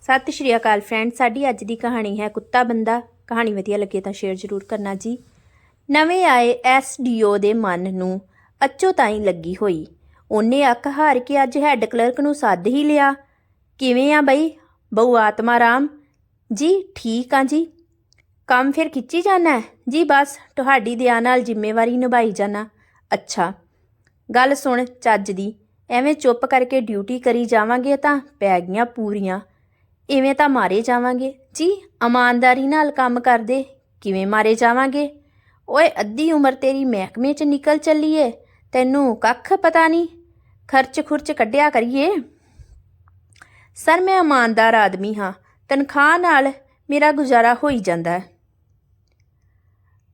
ਸਤਿ ਸ਼੍ਰੀ ਅਕਾਲ ਫਰੈਂਡ ਸਾਡੀ ਅੱਜ ਦੀ ਕਹਾਣੀ ਹੈ ਕੁੱਤਾ ਬੰਦਾ। ਕਹਾਣੀ ਵਧੀਆ ਲੱਗੇ ਤਾਂ ਸ਼ੇਅਰ ਜ਼ਰੂਰ ਕਰਨਾ ਜੀ। ਨਵੇਂ ਆਏ ਐਸਡੀਓ ਦੇ ਮਨ ਨੂੰ ਅੱਚੋ ਤਾਈ ਲੱਗੀ ਹੋਈ। ਉਹਨੇ ਅੱਖ ਹਾਰ ਕੇ ਅੱਜ ਹੈੱਡ ਕਲਰਕ ਨੂੰ ਸੱਦ ਹੀ ਲਿਆ। ਕਿਵੇਂ ਆ ਬਈ? ਬਹੁ ਆਤਮਾ ਰਾਮ। ਜੀ, ਠੀਕ ਆ ਜੀ। ਕੰਮ ਫਿਰ ਖਿੱਚੀ ਜਾਣਾ ਹੈ? ਜੀ, ਬਸ, ਤੁਹਾਡੀ ਦਇਆ ਨਾਲ ਜ਼ਿੰਮੇਵਾਰੀ ਨਿਭਾਈ ਜਾਣਾ। ਅੱਛਾ। ਗੱਲ ਸੁਣ, ਚੱਜ ਦੀ। ਐਵੇਂ ਚੁੱਪ ਕਰਕੇ ਡਿਊਟੀ ਕਰੀ ਜਾਵਾਂਗੇ ਤਾਂ ਪੈ ਗਈਆਂ ਪੂਰੀਆਂ। ਇਵੇਂ ਤਾਂ ਮਾਰੇ ਜਾਵਾਂਗੇ। ਜੀ, ਇਮਾਨਦਾਰੀ ਨਾਲ ਕੰਮ ਕਰਦੇ, ਕਿਵੇਂ ਮਾਰੇ ਜਾਵਾਂਗੇ? ਓਏ, ਅੱਧੀ ਉਮਰ ਤੇਰੀ ਮਹਿਕਮੇ 'ਚ ਨਿਕਲ ਚੱਲੀ ਏ ਤੈਨੂੰ ਕੱਖ ਪਤਾ ਨਹੀਂ। ਖਰਚ ਖੁਰਚ ਕੱਢਿਆ ਕਰੀਏ। ਸਰ, ਮੈਂ ਇਮਾਨਦਾਰ ਆਦਮੀ ਹਾਂ। ਤਨਖਾਹ ਨਾਲ ਮੇਰਾ ਗੁਜ਼ਾਰਾ ਹੋਈ ਜਾਂਦਾ ਹੈ।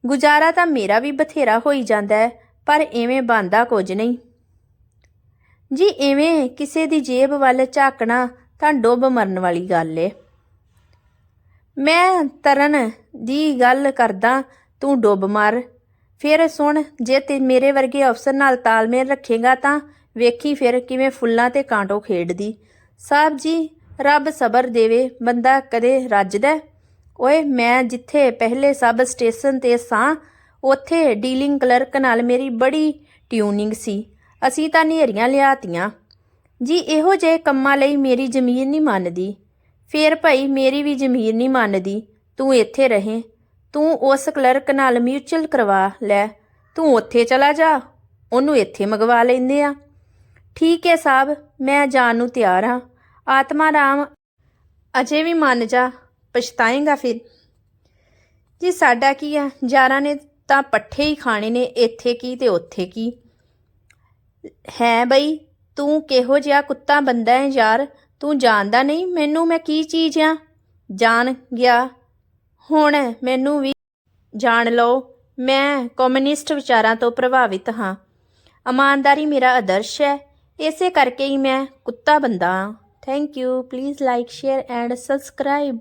ਗੁਜ਼ਾਰਾ ਤਾਂ ਮੇਰਾ ਵੀ ਬਥੇਰਾ ਹੋਈ ਜਾਂਦਾ ਹੈ, ਪਰ ਐਵੇਂ ਬੰਦਾ ਕੁਝ ਨਹੀਂ। ਜੀ ਐਵੇਂ ਕਿਸੇ ਦੀ ਜੇਬ ਵੱਲ ਝਾਕਣਾ ਤਾਂ ਡੁੱਬ ਮਰਨ ਵਾਲੀ ਗੱਲ ਏ। ਮੈਂ ਤਰਨ ਦੀ ਗੱਲ ਕਰਦਾ, ਤੂੰ ਡੁੱਬ ਮਰ। ਫਿਰ ਸੁਣ, ਜੇ ਤੇ ਮੇਰੇ ਵਰਗੇ ਅਫਸਰ ਨਾਲ ਤਾਲਮੇਲ ਰੱਖੇਗਾ ਤਾਂ ਵੇਖੀ ਫਿਰ ਕਿਵੇਂ ਫੁੱਲਾਂ ਤੇ ਕਾਂਟੋ ਖੇਡਦੀ। ਸਾਹਿਬ ਜੀ, ਰੱਬ ਸਬਰ ਦੇਵੇ, ਬੰਦਾ ਕਦੇ ਰੱਜਦਾ ਓਏ, ਮੈਂ ਜਿੱਥੇ ਪਹਿਲੇ ਸਬ ਸਟੇਸ਼ਨ ਤੇ ਸਾਂ, ਉੱਥੇ ਡੀਲਿੰਗ ਕਲਰਕ ਨਾਲ ਮੇਰੀ ਬੜੀ ਟਿਊਨਿੰਗ ਸੀ। ਅਸੀਂ ਤਾਂ ਨੇਰੀਆਂ ਲਿਆਤੀਆਂ। ਜੀ ਇਹੋ ਜਿਹੇ ਕੰਮਾਂ ਲਈ ਮੇਰੀ ਜ਼ਮੀਰ ਨਹੀਂ ਮੰਨਦੀ। ਫੇਰ ਭਾਈ ਮੇਰੀ ਵੀ ਜ਼ਮੀਰ ਨਹੀਂ ਮੰਨਦੀ। ਤੂੰ ਇੱਥੇ ਰਹੇ। ਤੂੰ ਉਸ ਕਲਰਕ ਨਾਲ ਮਿਊਚੁਅਲ ਕਰਵਾ ਲੈ। ਤੂੰ ਉੱਥੇ ਚਲਾ ਜਾ। ਉਹਨੂੰ ਇੱਥੇ ਮੰਗਵਾ ਲੈਂਦੇ ਆ। ਠੀਕ ਹੈ ਸਾਹਿਬ ਮੈਂ ਜਾਣ ਨੂੰ ਤਿਆਰ ਹਾਂ। ਆਤਮਾ ਰਾਮ, ਅਜੇ ਵੀ ਮੰਨ ਜਾ। ਪਛਤਾਏਗਾ ਫਿਰ। ਜੀ ਸਾਡਾ ਕੀ ਆ? ਯਾਰਾਂ ਨੇ ਤਾਂ ਪੱਠੇ ਹੀ ਖਾਣੇ ਨੇ। ਇੱਥੇ ਕੀ ਤੇ ਉੱਥੇ ਕੀ? ਹੈ ਬਈ ਤੂੰ ਕਿਹੋ ਜਿਹਾ ਕੁੱਤਾ ਬੰਦਾ ਹੈ ਯਾਰ? ਤੂੰ ਜਾਣਦਾ ਨਹੀਂ ਮੈਨੂੰ ਮੈਂ ਕੀ ਚੀਜ਼ ਆ? ਜਾਣ ਗਿਆ। ਹੁਣ ਮੈਨੂੰ ਵੀ ਜਾਣ ਲਓ। ਮੈਂ ਕਮਿਊਨਿਸਟ ਵਿਚਾਰਾਂ ਤੋਂ ਪ੍ਰਭਾਵਿਤ ਹਾਂ। ਇਮਾਨਦਾਰੀ ਮੇਰਾ ਆਦਰਸ਼ ਹੈ। ਇਸੇ ਕਰਕੇ ਹੀ ਮੈਂ ਕੁੱਤਾ ਬੰਦਾ ਹਾਂ thank you please like share and subscribe